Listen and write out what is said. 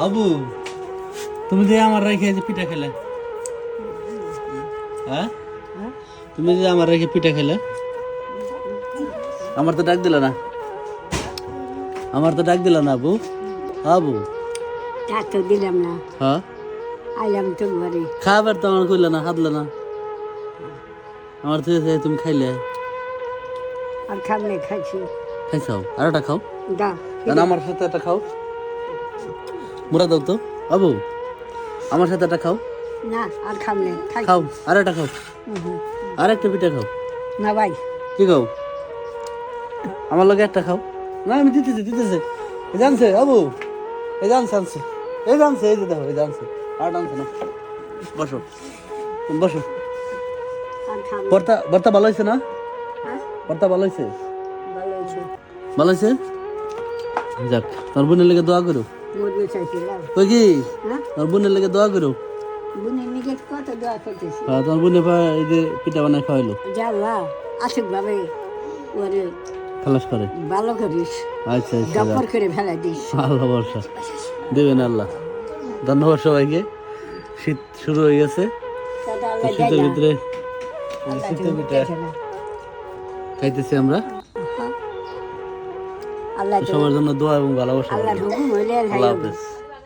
বাবু তুমি যে আমার রেখে পিঠা খেলে। হ্যাঁ? তুমি যে আমার রেখে পিঠা খেলে। আমার তো ডাক দিল না। আমার তো ডাক দিল না আবু। আবু। তা তো দিলাম না। হ্যাঁ? আইলাম তো ঘরে। খাবার তো আমার কইলে না হাতলে না। আমার তো তুমি খাইলে। আর খামনে খাইছি। খাইছাও আর একটা খাও। দা আমার সাথে একটা খাও। মুরা দাও তো। বাবু আমার সাথে একটা খাও। না আর খাই। খাও আর একটা খাও। আর একটা পিঠা খাও। না ভাই। কি খাও? আমার লগে একটা খাও। না আমি দিতেছি দিতেছি। এই জানছে বাবু। এই জানছে আনছে এই জানছে এই দেখো এই জানছে আর আনছে না। বসো। বসো। বর্তা বর্তা ভালো হয়েছে না? হ্যাঁ? বর্তা ভালো হয়েছে? ভালো হয়েছে। ভালো হয়েছে? যাক তোর বোনের লেগে দোয়া করো। কি? হ্যাঁ? তোর বোনের লেগে দোয়া করো হ্যাঁ তোমার বোনে এই যে পিঠা বানায় খাওয়াইলো। যাওয়া আসুক ভাবে ওরে খালাস করে। ভালো করিস আচ্ছা আচ্ছা করে ফেলা দিস। আল্লাহ বর্ষা। দেবেন আল্লাহ। ধন্যবাদ সবাইকে। শীত শুরু হয়ে গেছে। তো শীতের ভিতরে শীতের ভিতরে খাইতেছি আমরা। তো সবার জন্য দোয়া এবং ভালোবাসা আল্লাহ হুকুম হইলে আল্লাহ হাফেজ।